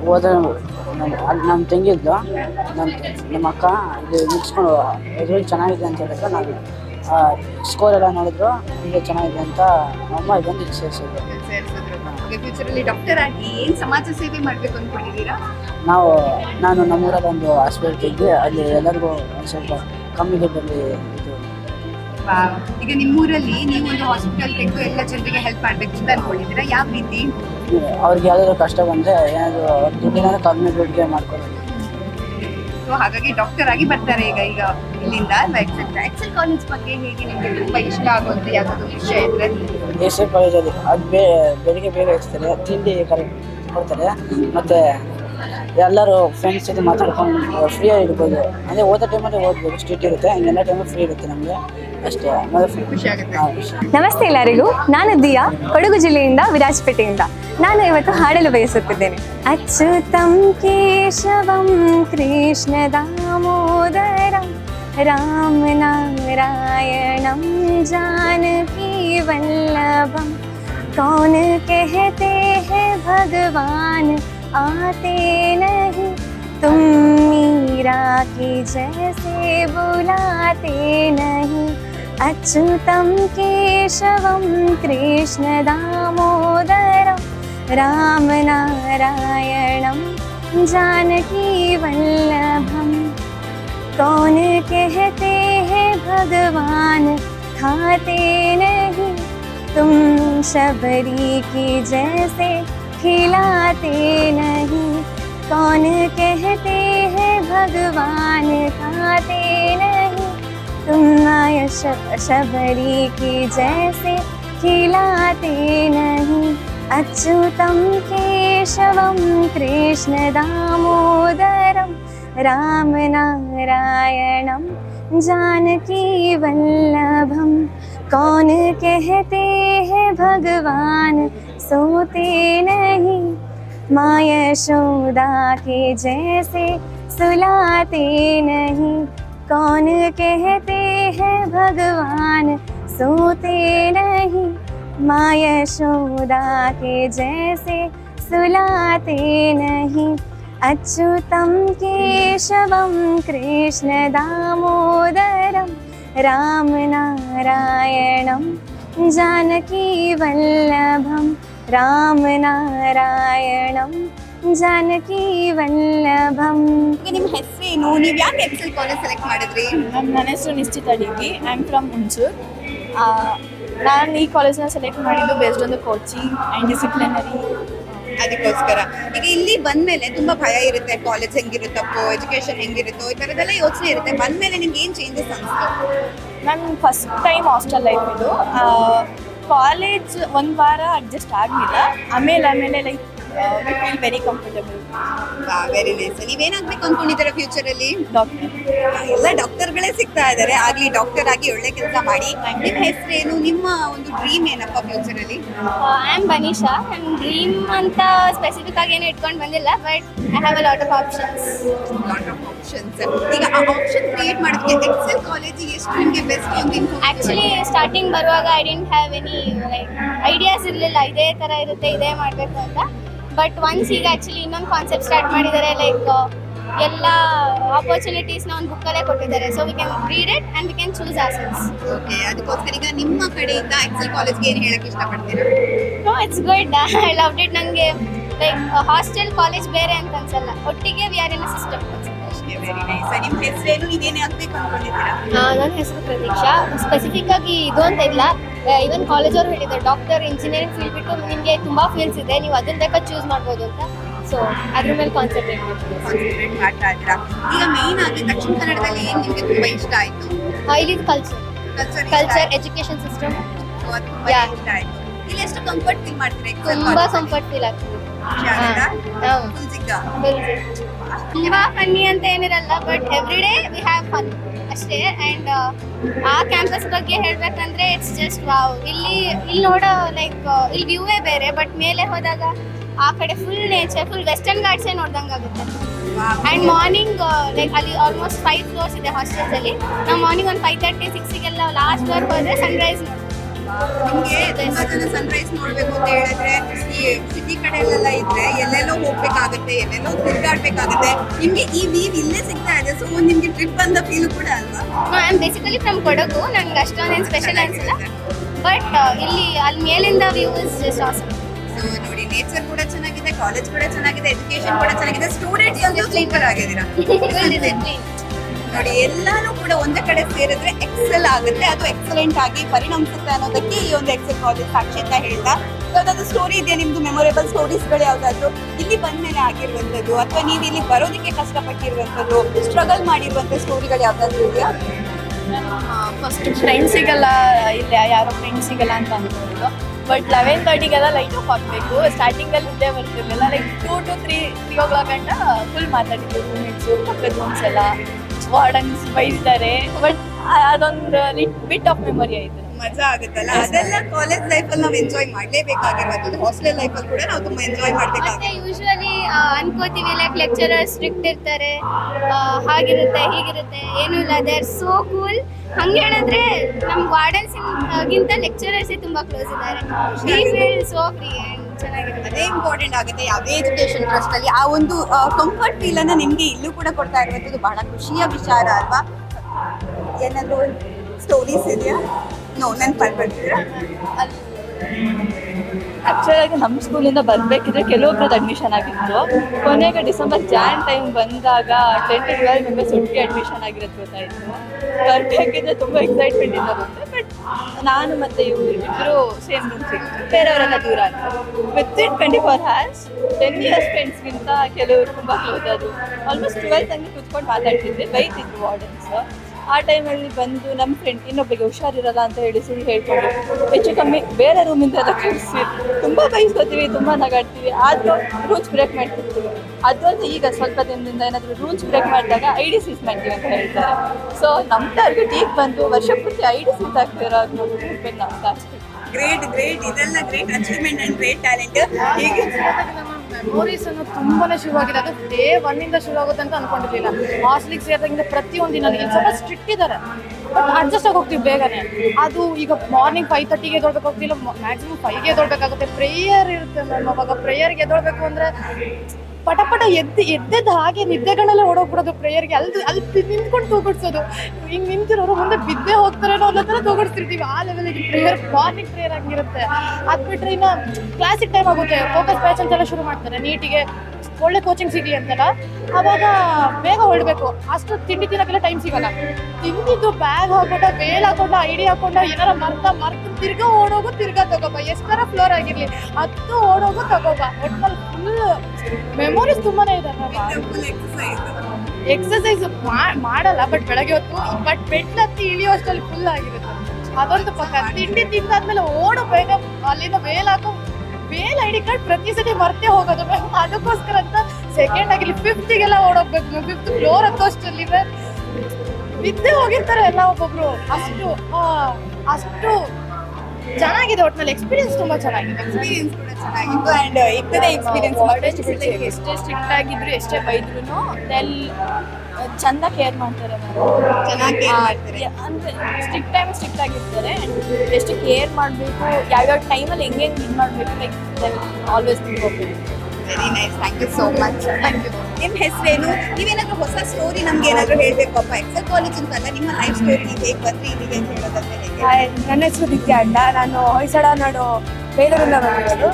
ಹೋದ ನಮ್ಮ ತಂಗಿದ್ದು ನನ್ನ ನಮ್ಮ ಅಕ್ಕ ಇಲ್ಲಿ ಮುಗಿಸ್ಕೊಂಡು ಇದು ಚೆನ್ನಾಗಿದೆ ಅಂತ ಹೇಳಿದ್ರೆ ನಾನು ಸ್ಕೋರ್ ಎಲ್ಲ ನೋಡಿದ್ರು ಹಿಂಗೆ ಚೆನ್ನಾಗಿದೆ ಅಂತ ಅಮ್ಮ ಇದೊಂದು ಸೇರಿಸಿದ್ರು ಫ್ಯೂಚರಲ್ಲಿ ಡಾಕ್ಟರ್ ಆಗಿ ಏನು ಸಮಾಜ ಸೇವೆ ಮಾಡಬೇಕು ನಾವು ನಾನು ನಮ್ಮೂರಲ್ಲಿ ಒಂದು ಹಾಸ್ಪಿಟಲ್ ತೆಗೆದು ಅಲ್ಲಿ ಎಲ್ಲರಿಗೂ ಒಂದು ಸ್ವಲ್ಪ ಕಮ್ಮಿ ದುಡ್ಡಲ್ಲಿ ಇದು. ಈಗ ನಿಮ್ಮೂರಲ್ಲಿ ನೀವು ಒಂದು ಹಾಸ್ಪಿಟಲ್ ತೆಗೆದು ಎಲ್ಲ ಜನರಿಗೆ ಹೆಲ್ಪ್ ಮಾಡಬೇಕು ಅಂತ ಅನ್ಕೊಂಡಿದ್ದೀರಾ ಯಾವ ರೀತಿ? ಅವ್ರಿಗೆ ಯಾವ್ದಾದ್ರು ಕಷ್ಟ ಬಂದರೆ ಏನಾದರೂ ದುಡ್ಡಿನ ಕಮ್ಮಿ ದುಡ್ಡಿಗೆ ಮಾಡ್ಕೊಡೋದು ಸೊ ಹಾಗಾಗಿ ಡಾಕ್ಟರ್ ಆಗಿ ಬರ್ತಾರೆ ಈಗ ಈಗ ಇಲ್ಲಿಂದ ಎಕ್ಸೆಲ್ ಎಕ್ಸೆಲ್ ಕಾಲೇಜ್ ಬಗ್ಗೆ ಹೇಗೆ ನಿಮಗೆ ತುಂಬಾ ಇಷ್ಟ ಆಗುತ್ತೆ ಯಾವುದಾದ್ರು ವಿಷಯ ಇದ್ರೆ? ಎಸ್ ಕಾಲೇಜಲ್ಲಿ ಅದು ಬೇ ಬೆಳಿಗ್ಗೆ ಬೇಗ ಇರ್ತಾರೆ ತಿಂಡಿ ಕರೆಕ್ಟ್ ಕೊಡ್ತಾರೆ ಮತ್ತು ಎಲ್ಲರೂ ಫ್ರೆಂಡ್ಸ್ ಜೊತೆ ಮಾತಾಡ್ಕೊಂಡು ಫ್ರೀಯಾಗಿ ಇರ್ಬೋದು. ಅಂದರೆ ಓದೋ ಟೈಮಲ್ಲಿ ಓದ್ಬೋದು ಸ್ಟ್ರಿಕ್ಟ್ ಇರುತ್ತೆ ಇನ್ನೆಲ್ಲ ಟೈಮಲ್ಲಿ ಫ್ರೀ ಇರುತ್ತೆ ನಮಗೆ. ಅಷ್ಟೇ ಆಮೇಲೆ ಖುಷಿ ಆಗುತ್ತೆ ಹಾಂ ಖುಷಿ ನಮಸ್ತೆ ಎಲ್ಲರಿಗೂ ನಾನು ದಿಯಾ ಕೊಡಗು ಜಿಲ್ಲೆಯಿಂದ ವಿರಾಜಪೇಟೆಯಿಂದ ನಾನು ಇವತ್ತು ಹಾಡಲು ಬಯಸುತ್ತಿದ್ದೇನೆ ಅಚ್ಯುತಂ ಕೇಶವಂ ಕೃಷ್ಣ ದಾಮೋದರಂ ರಾಮ ನಾರಾಯಣಂ ಜಾನಕಿ ವಲ್ಲಭಂ कौन कहते हैं भगवान आते नहीं तुम मीरा की जैसे बुलाते नहीं अच्युतं केशवं कृष्णदामोदरं रामनारायणं जानकीवल्लभं कौन कहते हैं भगवान, खाते नहीं। तुम शबरी की जैसे खिलाते नहीं। कौन कहते हैं भगवान, खाते नहीं। तुम शबरी की जैसे खिलाते नहीं। अच्युतं केशवं कृष्णदामोदरं रामनारायणं जानकीवल्लभं कौन कहते हैं भगवान, सोते नहीं। माया शोदा के जैसे सुलाते नहीं। कौन कहते हैं भगवान? सोते नहीं, माया शोदा के जैसे सुलाते नहीं। अच्युतम केशवम, कृष्ण दामोदरम, राम नारायणम, जानकी वल्लभम, राम नारायणम, जानकी वल्लभम। ನೀವು ಯಾಕೆ ಎಕ್ಸೆಲ್ ಕಾಲೇಜ್ ಸೆಲೆಕ್ಟ್ ಮಾಡಿದ್ರಿ? ಮ್ಯಾಮ್ ನನ್ನ ಹೆಸರು ನಿಶ್ಚಿತ ಡಿಗಿ ಐ ಆಮ್ ಫ್ರಮ್ ಹುಣಸೂರ್ ನಾನು ಈ ಕಾಲೇಜ್ನ ಸೆಲೆಕ್ಟ್ ಮಾಡಿದ್ದು ಬೇಸ್ಡ್ ಒಂದು ದ ಕೋಚಿಂಗ್ ಆ್ಯಂಡ್ ಡಿಸಿಪ್ಲಿನರಿ ಅದಕ್ಕೋಸ್ಕರ. ಈಗ ಇಲ್ಲಿ ಬಂದ್ಮೇಲೆ ತುಂಬಾ ಭಯ ಇರುತ್ತೆ. ಕಾಲೇಜ್ ಹೆಂಗಿರುತ್ತಪ್ಪೋ ಎಜುಕೇಶನ್ ಹೆಂಗಿರುತ್ತೋ ಈ ಥರದ್ದೆಲ್ಲ ಯೋಚನೆ ಇರುತ್ತೆ. ಬಂದ್ಮೇಲೆ ನಿಮ್ಗೆ ಏನು ಚೇಂಜಸ್ ಅನಿಸ್ತು? Ma'am first time hostel life ಇದು. ಕಾಲೇಜ್ ಒಂದು ವಾರ ಅಡ್ಜಸ್ಟ್ ಆಗಲಿಲ್ಲ. ಆಮೇಲೆ ಆಮೇಲೆ like we feel very comfortable very nice ನೀವೇನಾಗ್ಬೇಕು ಅನ್ಕೊಂಡಿದ್ದೀರಾ ಫ್ಯೂಚರಲ್ಲಿ ಡಾಕ್ಟರ್ ಎಲ್ಲ ಡಾಕ್ಟರ್ಗಳೇ ಸಿಗ್ತಾ ಇದ್ದಾರೆ. ಆಗಲಿ ಡಾಕ್ಟರ್ ಆಗಿ ಒಳ್ಳೆ ಕೆಲಸ ಮಾಡಿ. ನಿಮ್ಮ ಹೆಸರೇನು? ನಿಮ್ಮ ಒಂದು ಡ್ರೀಮ್ ಏನಪ್ಪ ಫ್ಯೂಚರಲ್ಲಿ ಐ ಆಮ್ ಬನೀಶಾ ನನ್ನ ಡ್ರೀಮ್ ಅಂತ ಸ್ಪೆಸಿಫಿಕ್ ಆಗಿ ಏನು ಇಟ್ಕೊಂಡು ಬಂದಿಲ್ಲ but I have a lot of options lot of options ಈಗ ಆ ಆಪ್ಷನ್ ಕ್ರಿಯೇಟ್ ಮಾಡೋದಕ್ಕೆ ಎಕ್ಸೆಲ್ ಕಾಲೇಜಿಗೆ ಎಷ್ಟು ನಿಮಗೆ ಬೆಸ್ಟ್ ಒಂದು ಆ್ಯಕ್ಚುಲಿ ಸ್ಟಾರ್ಟಿಂಗ್ ಬರುವಾಗ I didn't have any like ideas ಇರಲಿಲ್ಲ. ಇದೇ ಥರ ಇರುತ್ತೆ ಇದೇ ಮಾಡಬೇಕು ಅಂತ. ಬಟ್ ಒನ್ಸ್ ಈಗ ಆಕ್ಚುಲಿ ಇನ್ನೊಂದು ಕಾನ್ಸೆಪ್ಟ್ ಸ್ಟಾರ್ಟ್ ಮಾಡಿದ್ದಾರೆ ಲೈಕ್ ಎಲ್ಲ ಆಪರ್ಚುನಿಟೀಸ್ನ ಒಂದು ಬುಕ್ಕಲ್ಲೇ ಕೊಟ್ಟಿದ್ದಾರೆ. So we can read it and we can choose ಆಸನ್ಸ್ okay ಅದಕ್ಕೋಸ್ಕರ ಈಗ ನಿಮ್ಮ ಕಡೆಯಿಂದ ಎಕ್ಸೆಲ್ ಕಾಲೇಜ್ಗೆ ಏನು ಹೇಳಕ್ಕೆ ಇಷ್ಟಪಡ್ತೀರಾ? No it's good I love it ನನಗೆ ಲೈಕ್ ಹಾಸ್ಟೆಲ್ ಕಾಲೇಜ್ ಬೇರೆ ಅಂತ ಅನ್ಸಲ್ಲ. ಒಟ್ಟಿಗೆ we are in system very nice ನಿಮ್ಮ ಹೆಸರೇನು ನೀವೇನೇ ಆಗ್ಬೇಕು ಅನ್ಕೊಂಡಿದ್ದೀರಾ ನನ್ನ ಹೆಸರು ಪ್ರತೀಕ್ಷಾ ಸ್ಪೆಸಿಫಿಕ್ ಆಗಿ ಇದು ಅಂತ ಇಲ್ಲ. ಇವನ್ ಕಾಲೇಜ್ ಅವ್ರು ಹೇಳಿದ್ದಾರೆ ಡಾಕ್ಟರ್ ಇಂಜಿನಿಯರಿಂಗ್ ಫೀಲ್ಡ್ ಬಿಟ್ಟು ನಿಮಗೆ ತುಂಬಾ ಫೀಲ್ಡ್ಸ್ ಇದೆ ನೀವು ಅದನ್ನ ತಕ್ಕ ಚೂಸ್ ಮಾಡ್ಬೋದು ಅಂತ. ಸೊ ಅದ್ರ ಮೇಲೆ ಕಾನ್ಸಂಟ್ರೇಟ್ ಮಾಡ್ತೀವಿ ಕಾನ್ಸಂಟ್ರೇಟ್ ಮಾಡ್ತಾ ಇದ್ದೀರಾ? ಈಗ ಮೇನ್ ಆಗಿ ದಕ್ಷಿಣ ಕನ್ನಡದಲ್ಲಿ ಏನು ನಿಮಗೆ ತುಂಬಾ ಇಷ್ಟ ಆಯ್ತು? ಇಲ್ಲಿ culture culture culture education system ತುಂಬಾ Yeah. ಇಷ್ಟ ಆಯ್ತು. ಇಲ್ಲಿ ಎಷ್ಟು ಕಂಫರ್ಟ್ ಫೀಲ್ ಮಾಡ್ತೀರಾ? ತುಂಬಾ ಕಂಫರ್ಟ್ ಫೀಲ್ ಆಗ್ತದೆ. ಹೌದು ತುಂಬಾ ಫನ್ನಿ ಅಂತ ಏನಿರಲ್ಲ but every day we have fun ಅಷ್ಟೇ. ಆ್ಯಂಡ್ ಆ ಕ್ಯಾಂಪಸ್ ಬಗ್ಗೆ ಹೇಳಬೇಕಂದ್ರೆ ಇಟ್ಸ್ ಜಸ್ಟ್ ವಾವ್ ಇಲ್ಲಿ ಇಲ್ಲಿ ನೋಡೋ ಲೈಕ್ ಇಲ್ಲಿ ವ್ಯೂವೇ ಬೇರೆ ಬಟ್ ಮೇಲೆ ಹೋದಾಗ ಆ ಕಡೆ ಫುಲ್ ನೇಚರ್ ಫುಲ್ ವೆಸ್ಟರ್ನ್ ಘಾಟ್ಸೇ ನೋಡ್ದಂಗೆ ಆಗುತ್ತೆ. ಆ್ಯಂಡ್ ಮಾರ್ನಿಂಗ್ ಲೈಕ್ ಅಲ್ಲಿ ಆಲ್ಮೋಸ್ಟ್ ಫೈವ್ ಫ್ಲೋರ್ಸ್ ಇದೆ ಹಾಸ್ಟೆಲ್ಸಲ್ಲಿ ನಾವು ಮಾರ್ನಿಂಗ್ ಒಂದು ಫೈವ್ ತರ್ಟಿ ಸಿಕ್ಸಿಗೆಲ್ಲ ಲಾಸ್ಟ್ ವರ್ಕ್ ಹೋದರೆ ಸನ್ರೈಸ್ ನಿಮ್ಗೆ ತುಂಬಾ ಜನ ಸನ್ರೈಸ್ ನೋಡ್ಬೇಕು ಅಂತ ಹೇಳಿದ್ರೆ ಈ ಸಿಟಿ ಕಡೆಯಲ್ಲೆಲ್ಲ ಇದ್ರೆ ಎಲ್ಲೆಲ್ಲೋ ಹೋಗ್ಬೇಕಾಗತ್ತೆ ಎಲ್ಲೆಲ್ಲೋ ತಿರ್ಗಾಡ್ಬೇಕಾಗುತ್ತೆ. ನಿಮ್ಗೆ ಈ ವೀವ್ ಇಲ್ಲೇ ಸಿಗ್ತಾ ಇದೆ ಸೊ ನಿಮ್ಗೆ ಟ್ರಿಪ್ ಬಂದ ಫೀಲ್ ಕೂಡ ಅಲ್ವಾ? I am basically from Kodagu. ನಂಗೆ ಅಷ್ಟೊಂದೇನು ಸ್ಪೆಷಲ್ ಅನ್ಸಲ್ಲ. ಬಟ್ ಇಲ್ಲಿ ಅಲ್ಲಿ ಮೇಲಿಂದ view is just awesome so ನೋಡಿ ನೇಚರ್ ಕೂಡ ಚೆನ್ನಾಗಿದೆ ಕಾಲೇಜ್ ಕೂಡ ಚೆನ್ನಾಗಿದೆ ಎಜುಕೇಶನ್ ಕೂಡ ಚೆನ್ನಾಗಿದೆ. ಸ್ಟೂಡೆಂಟ್ಸ್ ಸೂಪರ್ ಆಗಿದ್ದೀರಾ? (laughs) ನೋಡಿ, ಎಲ್ಲಾನು ಕೂಡ ಒಂದೇ ಕಡೆ ಸೇರಿದ್ರೆ ಎಕ್ಸೆಲ್ ಆಗುತ್ತೆ. ಅದು ಎಕ್ಸಲೆಂಟ್ ಆಗಿ ಪರಿಣಮಿಸುತ್ತೆ ಅನ್ನೋದಕ್ಕೆ ಈ ಒಂದು ಎಕ್ಸೆಲ್ ಕಾಲೇಜ್ ಸಾಕ್ಷಿ ಅಂತ ಹೇಳ್ತಾ ಯಾವ್ದಾದ್ರು ಸ್ಟೋರಿ ಇದೆಯಾ ನಿಮ್ದು? ಮೆಮೊರೇಬಲ್ ಸ್ಟೋರೀಸ್ಗಳು ಯಾವ್ದಾದ್ರು? ಇಲ್ಲಿ ಬಂದ್ಮೇಲೆ ಆಗಿರುವಂತದ್ದು ಅಥವಾ ನೀವು ಇಲ್ಲಿ ಬರೋದಕ್ಕೆ ಕಷ್ಟಪಟ್ಟಿರುವಂತದ್ದು ಸ್ಟ್ರಗಲ್ ಮಾಡಿರುವಂತ ಸ್ಟೋರಿಗಳು ಯಾವ್ದಾದ್ರು ಇದೆಯಾ? ಫಸ್ಟ್ ಫ್ರೆಂಡ್ಸ್ ಸಿಗಲ್ಲ, ಇಲ್ಲ ಯಾರೋ ಫ್ರೆಂಡ್ಸಿಗೆಲ್ಲ ಅಂತ ಅನ್ಕೊಂಡಿದ್ದು. ಬಟ್ ಲೆವೆನ್ ತರ್ಟಿಗೆಲ್ಲ ಲೈಟ್ ಆಫ್ ಸ್ಟಾರ್ಟಿಂಗ್ ಸ್ಟಾರ್ಟಿಂಗಲ್ಲಿ ಇದ್ದೇ ಬರ್ತಿರ್ಲಿಲ್ಲ. Like two to three three o'clock ಗಂಟ ಫುಲ್ ಮಾತಾಡಿದ್ರು ರೂಮ್ಮೇಟ್ಸು ಪಕ್ಕದ ರೂಮ್ಸ್ ಎಲ್ಲ. ವಾರ್ಡನ್ಸ್ ಬೈಸ್ತಾರೆ ಬಟ್ ಅದೊಂದು ಲಿಟ್ ಬಿಟ್ ಆಫ್ ಮೆಮೊರಿ ಆಯ್ತು. ಮಜಾ ಆಗುತ್ತಲ್ಲ? ಅದೆಲ್ಲ ಕಾಲೇಜ್ ಲೈಫಲ್ಲಿ ನಾವು ಎಂಜಾಯ್ ಮಾಡಲೇಬೇಕಾಗಿರೋದು. ಹಾಸ್ಟೆಲ್ ಲೈಫಲ್ಲಿ ಕೂಡ ನಾವು ತುಂಬಾ ಎಂಜಾಯ್ ಮಾಡಬೇಕಾಗುತ್ತೆ. ಯೂಶುವಲಿ ಅನ್ಕೋತೀವಿ ಲೈಕ್ ಲೆಕ್ಚರರ್ ಸ್ಟ್ರಿಕ್ಟ್ ಇರ್ತಾರೆ. ಹಾಗಿರುತ್ತೆ ಹೀಗಿರುತ್ತೆ. ಏನೂ ಇಲ್ಲ. ದೇ ಆರ್ ಸೋ ಕೂಲ್ ಹಂಗೆ ಹೇಳಿದ್ರೆ ನಮ್ಮ ವಾರ್ಡನ್ಸ್ ಗಿಂತ ಲೆಕ್ಚರರ್ಸ್ ತುಂಬಾ ಕ್ಲೋಸ್ ಇದ್ದಾರೆ. ವಿ ಫೀಲ್ ಸೋ ಫ್ರೀ ಅದೇ ಇಂಪಾರ್ಟೆಂಟ್ ಆಗುತ್ತೆ. ಯಾವುದೇ ಎಜುಕೇಶನ್ ಟ್ರಸ್ಟ್ ಅಲ್ಲಿ ಆ ಒಂದು ಕಂಫರ್ಟ್ ಫೀಲ್ ಅನ್ನ ನಿಮ್ಗೆ ಇಲ್ಲೂ ಕೂಡ ಕೊಡ್ತಾ ಇರುವಂಥದ್ದು ಬಹಳ ಖುಷಿಯ ವಿಚಾರ ಅಲ್ವಾ? ಏನಾದರೂ ಸ್ಟೋರೀಸ್ ಇದೆಯಾ? ನೋ ನನ್ ಬರ್ತೀರಾ ಆಗಿ ನಮ್ಮ ಸ್ಕೂಲಿಂದ ಬರಬೇಕಿದ್ರೆ ಕೆಲವೊಬ್ರದ್ದು ಅಡ್ಮಿಷನ್ ಆಗಿತ್ತು. ಕೊನೆಗೆ ಡಿಸೆಂಬರ್ ಜಾನ್ ಟೈಮ್ ಬಂದಾಗ ಟೆನ್ ಟು ಟ್ವೆಲ್ ಮೆಂಬರ್ಸ್ ಒಟ್ಟಿಗೆ ಅಡ್ಮಿಷನ್ ಆಗಿರೋದು ಗೊತ್ತಾಯಿತು ಬರಬೇಕಿದ್ರೆ ತುಂಬ ಎಕ್ಸೈಟ್ಮೆಂಟ್ ಇಂದ ಬಂದೆ ಬಟ್ ನಾನು ಮತ್ತು ಇವರು ಇಬ್ಬರು ಸೇಮ್ ರೂಮ್ ಸಿಕ್ತು ಬೇರೆಯವರೆಲ್ಲ ದೂರ ಆಯಿತು with in twenty four hours ten years ಫ್ರೆಂಡ್ಸ್ಗಿಂತ ಕೆಲವರು ತುಂಬ ಕ್ಲೋಸ್ ಆದರು. ಆಲ್ಮೋಸ್ಟ್ ಟ್ವೆಲ್ತ್ ಹಂಗೆ ಕೂತ್ಕೊಂಡು ಮಾತಾಡ್ತಿದ್ದೆ, ಬೈತಿದ್ರು ವಾರ್ಡನ್ಸ್ ಆ ಟೈಮಲ್ಲಿ ಬಂದು ನಮ್ಮ ಫ್ರೆಂಡ್ ಇನ್ನೊಬ್ಬರಿಗೆ ಹುಷಾರಿರಲ್ಲ ಅಂತ ಹೇಳಿ ಸುಳ್ಳು ಹೇಳ್ಕೊಂಡು ಹೆಚ್ಚು ಕಮ್ಮಿ ಬೇರೆ ರೂಮಿಂದ ಎಲ್ಲ ಕಳಿಸಿ ತುಂಬ ಬಯಸ್ಕೋತೀವಿ ತುಂಬ ನಗಾಡ್ತೀವಿ. ಆದರೂ ರೂಲ್ಸ್ ಬ್ರೇಕ್ ಮಾಡ್ತಿರ್ತೀವಿ. ಅದೊಂದು ಈಗ ಸ್ವಲ್ಪ ದಿನದಿಂದ ಏನಾದರೂ ರೂಲ್ಸ್ ಬ್ರೇಕ್ ಮಾಡಿದಾಗ ಐ ಡಿ ಸೀಸ್ ಮಾಡ್ತೀವಿ ಅಂತ ಹೇಳ್ತಾರೆ. ಸೊ ನಮ್ಮ ಟಾರ್ಗೆಟ್ ಈಗ ಬಂದು ವರ್ಷ ಪೂರ್ತಿ ಐ ಡಿ ಸೀಸ್ ಆಗ್ತಿರೋ ಗ್ರೇಟ್ ಗ್ರೇಟ್ ಇದೆಲ್ಲ great achievement and great talent ಹೀಗೆ. ಮೆಮೊರೀಸ್ ಅನ್ನು ತುಂಬಾನೇ ಆಗಿದೆ ಅದು ಡೇ ಒನ್ ಇಂದ ಶುರು ಆಗುತ್ತೆ ಅಂತ ಅನ್ಕೊಂಡಿರ್ಲಿಲ್ಲ. ಪ್ರತಿಯೊಂದು ದಿನ ಇಲ್ಲಿ ಸ್ವಲ್ಪ ಸ್ಟ್ರಿಕ್ಟ್ ಇದ್ದಾರೆ ಬಟ್ ಅಡ್ಜಸ್ಟ್ ಆಗಿ ಹೋಗ್ತೀವಿ ಬೇಗನೆ. ಅದು ಈಗ ಮಾರ್ನಿಂಗ್ ಫೈವ್ ತರ್ಟಿಗೆ ಎದೊಳ್ಬೇಕು ಹೋಗ್ತಿಲ್ಲ ಮ್ಯಾಕ್ಸಿಮಮ್ ಫೈವ್ಗೆ ಎದೊಳ್ಬೇಕಾಗುತ್ತೆ ಪ್ರೇಯರ್ ಇರುತ್ತೆ ಮ್ಯಾಮ್ ಅವಾಗ. ಪ್ರೇಯರ್ಗೆ ಎದೊಳ್ಬೇಕು ಅಂದ್ರೆ ಪಟ ಪಟ ಎದ್ದು, ಎದ್ದೆದ್ದು ಹಾಗೆ ನಿದ್ದೆಗಳೆಲ್ಲ ಓಡೋಗ್ಬಿಡೋದು ಪ್ರೇಯರ್ಗೆ. ಅಲ್ಲಿ ಅಲ್ಲಿ ನಿಂತ್ಕೊಂಡು ತೋಗೊಡ್ಸೋದು. ಹಿಂಗೆ ನಿಂತಿರೋರು ಮುಂದೆ ಬಿದ್ದೆ ಹೋಗ್ತಾರೆ ಅನ್ನೋ ಥರ ತೂಗುಡ್ಸ್ತಿರ್ತೀವಿ. ಆ ಲೆವೆಲಿಗೆ ಪ್ರೇಯರ್ ಮಾರ್ನಿಂಗ್ ಪ್ರೇಯರ್ ಆಗಿರುತ್ತೆ ಅದು ಬಿಟ್ಟರೆ ಇನ್ನು ಕ್ಲಾಸಿಕ್ ಟೈಮ್ ಆಗುತ್ತೆ. ಫೋಕಸ್ ಬ್ಯಾಚ್ ಅಂತೆಲ್ಲ ಶುರು ಮಾಡ್ತಾರೆ. ನೀಟಿಗೆ ಒಳ್ಳೆ ಕೋಚಿಂಗ್ ಸಿಗಲಿ ಅಂತೆಲ್ಲ ಅವಾಗ ಬೇಗ ಹೊರಡ್ಬೇಕು. ಅಷ್ಟು ತಿಂಡಿ ತಿನ್ನಕ್ಕೆಲ್ಲ ಟೈಮ್ ಸಿಗಲ್ಲ. ತಿಂದಿದ್ದು ಬ್ಯಾಗ್ ಹಾಕೊಂಡ, ಬೇಲ್ ಹಾಕೊಂಡ ಐಡಿ ಹಾಕೊಂಡ, ಏನಾರ ಮರ್ತ ಮರ್ತು ತಿರ್ಗಾ ಓಡೋಗು, ತಿರ್ಗಾ ತಗೋಬ. ಎಷ್ಟರ ಫ್ಲೋರ್ ಆಗಿರ್ಲಿ ಹತ್ತು ಓಡೋಗು, ತಗೋಬ. ಒಟ್ನಲ್ಲಿ ಫುಲ್ ಮೆಮೊರೀಸ್ ತುಂಬಾನೇ ಇದೆ ಎಕ್ಸಸೈಸ್ ಮಾಡಲ್ಲ ಬಟ್ ಬೆಳಗ್ಗೆ ಹೊತ್ತು ಬಟ್ ಬೆಟ್ಟ ಹತ್ತಿ ಇಳಿಯೋಷ್ಟರಲ್ಲಿ ಫುಲ್ ಆಗಿರುತ್ತೆ. ಅದೊಂದು ಪಕ್ಕ ತಿಂಡಿ ತಿಂದಾದ್ಮೇಲೆ ಓಡು, ಬೇಗ ಅಲ್ಲಿಂದ ಮೇಲ್ ಹಾಕೋ. ಬೇಲ್ ಡಿ ಕಾರ್ಡ್ ಪ್ರತಿ ಸತಿ ಮರ್ತೇ ಹೋಗೋದು. ಮ್ಯಾಮ್ ಅದಕ್ಕೋಸ್ಕರ ಅಂತ ಸೆಕೆಂಡ್ ಆಗಿರ್ಲಿ ಫಿಫ್ತಿಗೆಲ್ಲ ಓಡೋಗ್ಬೇಕು ಮ್ಯಾಮ್. ಫಿಫ್ತ್ ಫ್ಲೋರ್ ಹತ್ತೋಷ್ಟರಲ್ಲಿ ಬಿದ್ದೆ ಹೋಗಿರ್ತಾರೆ ಎಲ್ಲ ಒಬ್ಬೊಬ್ರು. ಅಷ್ಟು ಅಷ್ಟು ಚೆನ್ನಾಗಿದೆ ಒಟ್ನಲ್ಲಿ. ಎಕ್ಸ್ಪೀರಿಯನ್ಸ್ ತುಂಬಾ ಚೆನ್ನಾಗಿದೆ. ಎಕ್ಸ್ಪೀರಿಯನ್ಸ್ ಕೂಡ ಚೆನ್ನಾಗಿತ್ತು. ಅಂಡ್ ಇಕ್ಕದೇ ಎಕ್ಸ್ಪೀರಿಯನ್ಸ್ ಎಷ್ಟೇ ಸ್ಟ್ರಿಕ್ಟ್ ಆಗಿದ್ರು ಎಷ್ಟೇ ಬೈದ್ರು ದೆಲ್ ಚಂದ ಕೇರ್ ಮಾಡ್ತಾರೆ ಚೆನ್ನಾಗಿ care ಮಾಡ್ತಾರೆ. ಅಂದ್ರೆ ಸ್ಟ್ರಿಕ್ಟ್ ಟೈಮ್ ಸ್ಟ್ರಿಕ್ಟ್ ಆಗಿರ್ತಾರೆ. ಎಷ್ಟು ಕೇರ್ ಮಾಡಬೇಕು ಯಾವ್ಯಾವ ಟೈಮಲ್ಲಿ ಹೆಂಗೆ ಇದು ಮಾಡಬೇಕು ಲೈಕ್ ಆಲ್ವೇಸ್ ಹೋಗ್ಬೇಕು very nice thank you so much thank you ನಿಮ್ಮ ಹೆಸರೇನು? ನೀವೇನಾದ್ರೂ ಹೊಸ ಸ್ಟೋರಿ ನಮ್ಗೆ ಏನಾದ್ರೂ ಹೇಳ್ಬೇಕಪ್ಪ? ಎಕ್ಸೆಲ್ ಕಾಲೇಜ್ ಅಂತಲ್ಲ ನಿಮ್ಮ ಲೈಫ್ ಸ್ಟೋರಿ ನೀವು ಹೇಗೆ ಬಂದ್ರಿ ಇಲ್ಲಿಗೆ ಅಂತ ಹೇಳೋದಾದ್ರೆ ಹೇಗೆ? ನನ್ನ ಹೆಸರು ದಿತ್ಯ ಅಣ್ಣ. ನಾನು ಹೊಯ್ಸಳ ನಾಡು ಬೇಲೂರಿಂದ ಬಂದಿರೋದು.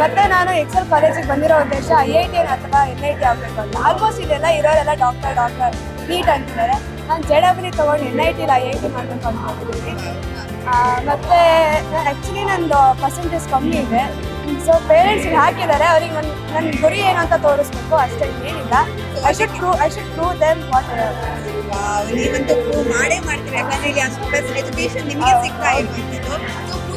ಮತ್ತೆ ನಾನು ಎಕ್ಸೆಲ್ ಕಾಲೇಜಿಗೆ ಬಂದಿರೋ ಉದ್ದೇಶ ಐ ಐ ಟಿ ಅಥವಾ ಎನ್ ಐ ಟಿ ಆಗಬೇಕು ಅಂತ ಆಲ್ಮೋಸ್ಟ್ ಇದೆಲ್ಲ ಇರೋರೆಲ್ಲ ಡಾಕ್ಟರ್ ಡಾಕ್ಟರ್ ನೀಟ್ ಅಂತಿದ್ದಾರೆ. ನಾನು ಜೆ ಡಬ್ಲಿ ತೊಗೊಂಡು ಎನ್ ಐ ಟಿಲಿ ಐ ಐ ಟಿ ಮಾಡಬೇಕು ಅಂದ್ಕೊಂಡಿದ್ದೀನಿ. ಮತ್ತೆ ಆ್ಯಕ್ಚುಲಿ ನಂದು ಪರ್ಸೆಂಟೇಜ್ ಕಮ್ಮಿ ಇದೆ. ಸೊ ಪೇರೆಂಟ್ಸ್ ಹಾಕಿದ್ದಾರೆ. ಅವ್ರಿಗೆ ನನ್ನ ನನ್ನ ಗುರಿ ಏನು ಅಂತ ತೋರಿಸ್ಬೇಕು. ಅಷ್ಟೇ, ಏನಿಲ್ಲ. I should prove I should prove them what ನೀವಂತೂ ಪ್ರೂವ್ ಮಾಡೇ ಮಾಡ್ತೀರಿ. ಯಾಕಂದ್ರೆ ಇಲ್ಲಿ ಅಷ್ಟು ಬೆಸ್ಟ್ ಎಜುಕೇಶನ್ ನಿಮಗೆ ಸಿಗ್ತಾ ಇರುವಂಥದ್ದು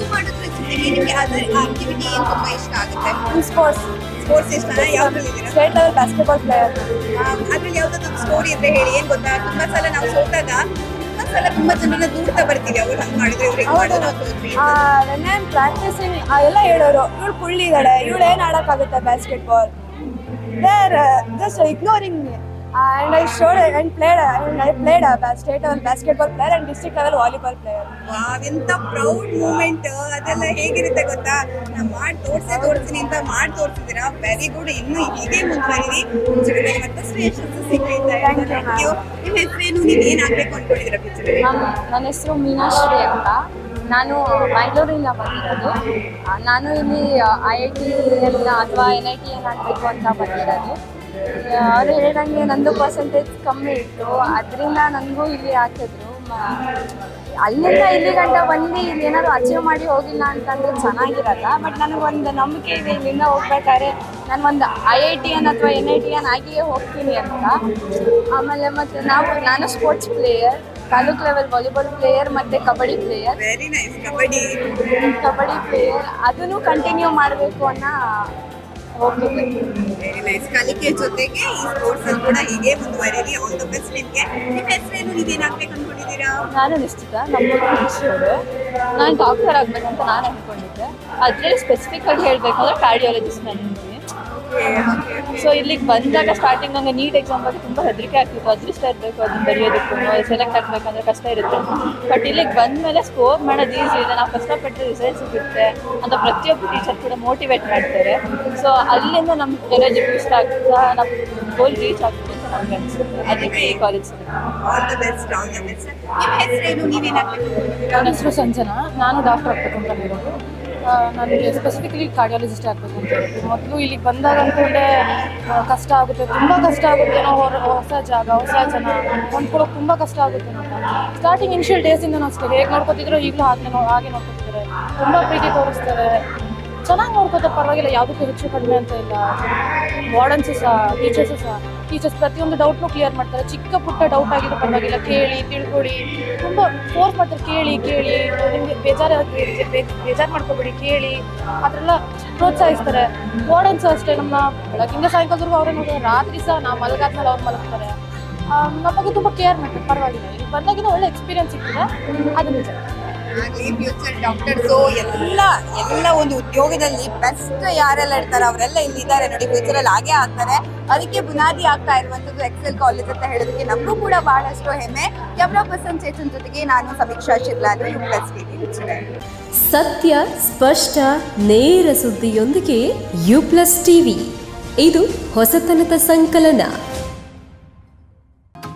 ಪ್ರೂವ್ ಮಾಡೋದ್ರ ಜೊತೆಗೆ ನಿಮಗೆ ಅದರ ಆಕ್ಟಿವಿಟಿ ಏನು ತುಂಬ ಇಷ್ಟ ಆಗುತ್ತೆ. ಸ್ಪೋರ್ಟ್ಸ್ ಸ್ಪೋರ್ಟ್ಸ್ ಇಷ್ಟನಾ ಯಾವ್ದ್ರಲ್ಲಿ ಇದ್ದೀರಾ? ಸ್ಟೇಟ್ ಲೆವೆಲ್ ಬಾಸ್ಕೆಟ್ಬಾಲ್ ಪ್ಲೇಯರ್ ಅದ್ರಲ್ಲಿ ಯಾವ್ದಾದ್ರು ಸ್ಟೋರಿ ಅಂತ ಹೇಳಿ ಏನು ಗೊತ್ತಾ? ತುಂಬಾ ಸಲ ನಾವು ಸೋತಾಗ ತುಂಬಾ ಸಲ ತುಂಬಾ ಜನರನ್ನ ದೂಡ್ತಾ ಬರ್ತೀವಿ ಅವ್ರು ಹಂಗ್ ಮಾಡಿದ್ರೆ ಇವ್ರು ಹಿಂಗ್ ಮಾಡೋದು ಅಂತ ಹೋದ್ವಿ. ನನ್ನ ಪ್ರಾಕ್ಟೀಸಿಂಗ್ ಎಲ್ಲ ಹೇಳೋರು ಇವಳು ಕುಳ್ಳಿ ಇವ್ಳು ಏನು ಆಡೋಕ್ಕಾಗುತ್ತೆ basketball there just ignoring me and I played and played and I played state level basketball player and district level volleyball player. Wow ಎಂತ ಪ್ರೌಡ್ ಮೂಮೆಂಟ್ ಅದೆಲ್ಲ ಹೇಗಿರುತ್ತೆ ಗೊತ್ತಾ? ನಾ ಮಾಡಿ ತೋರ್ಸೇ ತೋರಿಸ್ತೀನಿ ಅಂತ ಮಾಡಿ ತೋರಿಸಿದೀರಾ ವೆರಿ ಗುಡ್ ಇನ್ನು ಹೀಗೆ ಮುಂದುವರಿರಿ. ಜೊತೆ ಮತ್ತಷ್ಟು ಯಶಸ್ಸು ಸಿಗ್ಲಿ ಅಂತ Thank you, Thank ನಿಮ್ಮ ಹೆಸರೇನು? ನೀವು ಏನ್ ಆಗ್ಬೇಕು ಅನ್ಕೊಂಡಿದ್ದೀರಾ ಫ್ಯೂಚರ್ ನನ್ನ ಹೆಸರು ಮೀನಾಶ್ರೀ ಅಂತ. ನಾನು ಮೈಸೂರಿಂದ ಬಂದಿರೋದು. ಆ, ನಾನು ಇಲ್ಲಿ ಐ ಐ ಟಿ ಅಥವಾ ಎನ್ ಐ ಟಿ ಏನಾಗಬೇಕು ಅಂತ ಬಂದಿರೋದು. ಅವ್ರು ಹೇಳಿದಂಗೆ ನಂದು ಪರ್ಸೆಂಟೇಜ್ ಕಮ್ಮಿ ಇತ್ತು. ಅದರಿಂದ ನನಗೂ ಇಲ್ಲಿ ಹಾಕಿದ್ರು ಅಲ್ಲಿಂದ ಇಲ್ಲಿ ಗಂಟ ಬಂದು ಇಲ್ಲಿ ಏನಾದ್ರು ಅಚೀವ್ ಮಾಡಿ ಹೋಗಿಲ್ಲ ಅಂತಂದ್ರೆ ಚೆನ್ನಾಗಿರಲ್ಲ. ಬಟ್ ನನಗೊಂದು ನಂಬಿಕೆ ಇದೆ ಇಲ್ಲಿಂದ ಹೋಗ್ಬೇಕಾದ್ರೆ ನಾನು ಒಂದು ಐ ಐ ಟಿ ಎನ್ ಅಥವಾ ಎನ್ ಐ ಟಿ ಎನ್ ಆಗಿಯೇ ಹೋಗ್ತೀನಿ ಅಂತ. ಆಮೇಲೆ ಮತ್ತು ನಾವು ನಾನು sports player taluk level volleyball player ಮತ್ತೆ kabaddi player very nice kabaddi. Kabaddi player ಅದನ್ನು ಕಂಟಿನ್ಯೂ ಮಾಡಬೇಕು ಅನ್ನೋ ವೆರಿ ನೈಸ್ ಕಲಿಕೆ ಜೊತೆಗೆ ಈ ಸ್ಪೋರ್ಟ್ಸ್ ಅಲ್ಲಿ ಕೂಡ ಹೀಗೆ ಮುಂದುವರೆಯಲಿ ಆಲ್ ದ ಬೆಸ್ಟ್ ನಿಮಗೆ? ನಿಮ್ಮ ಹೆಸರೇನು ನೀವೇನ್ ಆಗ್ಬೇಕು ಅನ್ಕೊಂಡಿದ್ದೀರಾ? ನಾನು ನಿಶ್ಚಿತ. ನಮ್ಮ ಮೈಸೂರು ನಾನು ಡಾಕ್ಟರ್ ಆಗಬೇಕಂತ ನಾನು ಅಂದ್ಕೊಂಡಿದ್ದೆ ಅದರಲ್ಲಿ ಸ್ಪೆಸಿಫಿಕ್ ಆಗಿ ಹೇಳಬೇಕಂದ್ರೆ ಕಾರ್ಡಿಯಾಲಜಿಸ್ಟ್ ನಾನು ಸೊ ಇಲ್ಲಿಗೆ ಬಂದಾಗ ಸ್ಟಾರ್ಟಿಂಗ್ ನಂಗೆ ನೀಟ್ ಎಕ್ಸಾಮ್ ಬಗ್ಗೆ ತುಂಬ ಹೆದರಿಕೆ ಆಗ್ತಿತ್ತು. ಅದೃಷ್ಟ ಇರಬೇಕು ಅದನ್ನ ಬರೆಯೋದಕ್ಕೂ ಸೆಲೆಕ್ಟ್ ಆಗಬೇಕಂದ್ರೆ ಕಷ್ಟ ಇರುತ್ತೆ. ಬಟ್ ಇಲ್ಲಿಗೆ ಬಂದಮೇಲೆ ಸ್ಕೋರ್ ಮಾಡೋದು ಈಸಿ ಇದೆ ನಾವು ಕಷ್ಟಪಟ್ಟರೆ ರಿಸಲ್ಟ್ ಸಿಗುತ್ತೆ ಅಂತ ಪ್ರತಿಯೊಬ್ಬ ಟೀಚರ್ ಕೂಡ ಮೋಟಿವೇಟ್ ಮಾಡ್ತಾರೆ. ಸೊ ಅಲ್ಲಿಂದ ನಮ್ಮ ಎನರ್ಜಿ ಬೂಸ್ಟ್ ಆಗ್ತಾ ನಮ್ಮ ಗೋಲ್ ರೀಚ್ ಆಗ್ತದೆ ಅಂತ ನಮ್ಗೆ ಅನಿಸುತ್ತೆ. ಅದಕ್ಕೆ ಈ ಕಾಲೇಜ್ ನನ್ನ ಹೆಸರು ಸಂಜನಾ. ನಾನು ಡಾಕ್ಟರ್ ಆಗ್ತಕ್ಕಂಥ ಅಂತ ಆ, ನನಗೆ ಸ್ಪೆಸಿಫಿಕಲಿ ಕಾರ್ಡಿಯಾಲಜಿಸ್ಟ್ ಆಗಬೇಕು ಅಂತ ಹೇಳಿದ್ರು ಮೊದಲು ಇಲ್ಲಿಗೆ ಬಂದಾಗ ಅಂದ್ಕೊಂಡೆ ಕಷ್ಟ ಆಗುತ್ತೆ, ತುಂಬ ಕಷ್ಟ ಆಗುತ್ತೆ ಹೊರ, ಹೊಸ ಜಾಗ, ಹೊಸ ಜನ ಹೊಂದ್ಕೊಳ್ಳೋಕೆ ತುಂಬ ಕಷ್ಟ ಆಗುತ್ತೆ ಅಂತ. ಸ್ಟಾರ್ಟಿಂಗ್ ಇನಿಷಿಯಲ್ ಡೇಸಿಂದ ಅಷ್ಟೇ, ಹೇಗೆ ನೋಡ್ಕೋತಿದ್ರು ಈಗಲೂ ಹಾಗೆ ಹಾಗೆ ನೋಡ್ಕೊತಿದ್ದಾರೆ. ತುಂಬ ಪ್ರೀತಿ ತೋರಿಸ್ತಾರೆ. ಚೆನ್ನಾಗಿ ನೋಡ್ಕೋತಾರೆ ಪರವಾಗಿಲ್ಲ, ಯಾವುದಕ್ಕೂ ಹೆಚ್ಚು ಕಡಿಮೆ ಅಂತ ಇಲ್ಲ. ವಾರ್ಡನ್ಸು ಸಹ ಟೀಚರ್ಸು ಸಹ. ಟೀಚರ್ಸ್ ಪ್ರತಿಯೊಂದು ಡೌಟ್ನು ಕ್ಲಿಯರ್ ಮಾಡ್ತಾರೆ. ಚಿಕ್ಕ ಪುಟ್ಟ ಡೌಟ್ ಆಗಿರೋ ಪರವಾಗಿಲ್ಲ. ಕೇಳಿ ತಿಳ್ಕೊಳ್ಳಿ ತುಂಬ ಫೋರ್ಸ್ ಮಾಡ್ತಾರೆ. ಕೇಳಿ ಕೇಳಿ ನಿಮಗೆ ಬೇಜಾರು ಬೇಜಾರು ಮಾಡ್ಕೋಬೇಡಿ, ಕೇಳಿ. ಅದರೆಲ್ಲ ಪ್ರೋತ್ಸಾಹಿಸ್ತಾರೆ. ವಾರ್ಡನ್ಸು ಅಷ್ಟೇ ನಮ್ಮ ಬೆಳಗಿಂದ ಸಾಯಂಕಾಲದವರೆಗೂ ಅವರೇ ನೋಡಿದ್ರೆ ರಾತ್ರಿ ಸಹ ನಾವು ಮಲಗಾದ್ಮೇಲೆ ಅವ್ರು ಮಲಗ್ತಾರೆ. ನಮ್ಮ ಬಗ್ಗೆ ತುಂಬ ಕೇರ್ ಮಾಡ್ತಾರೆ. ಪರವಾಗಿಲ್ಲ. ಇಲ್ಲಿ ಬಂದಾಗಿನ ಒಳ್ಳೆ ಎಕ್ಸ್ಪೀರಿಯನ್ಸ್ ಸಿಗ್ತದೆ. ಅದು ನಿಜ. ಆಗ್ಲಿ ಫ್ಯೂಚರ್ ಡಾಕ್ಟರ್ಸು ಎಲ್ಲ ಎಲ್ಲ ಒಂದು ಉದ್ಯೋಗದಲ್ಲಿ ಬೆಸ್ಟ್ ಯಾರೆಲ್ಲ ಇರ್ತಾರೆ, ಅವರೆಲ್ಲ ಇಲ್ಲಿ ಇದ್ದಾರೆ ನೋಡಿ ಫ್ಯೂಚರಲ್ಲಿ ಹಾಗೆ ಆಗ್ತಾರೆ. ಅದಕ್ಕೆ ಬುನಾದಿ ಆಗ್ತಾ ಇರುವಂಥದ್ದು ಎಕ್ಸೆಲ್ ಕಾಲೇಜ್ ಅಂತ ಹೇಳೋದಕ್ಕೆ ನಮಗೂ ಕೂಡ ಬಹಳಷ್ಟು ಹೆಮ್ಮೆ. ಕ್ಯಾಮ್ರಾ ಪರ್ಸನ್ ಚೇತನ್ ಜೊತೆಗೆ ನಾನು ಸಮೀಕ್ಷಾ ಶಿರ್ಲಾದು ಯು ಪ್ಲಸ್ ಸತ್ಯ, ಸ್ಪಷ್ಟ, ನೇರ ಸುದ್ದಿಯೊಂದಿಗೆ ಯು ಪ್ಲಸ್ ಟಿವಿ ಇದು ಹೊಸತನದ ಸಂಕಲನ.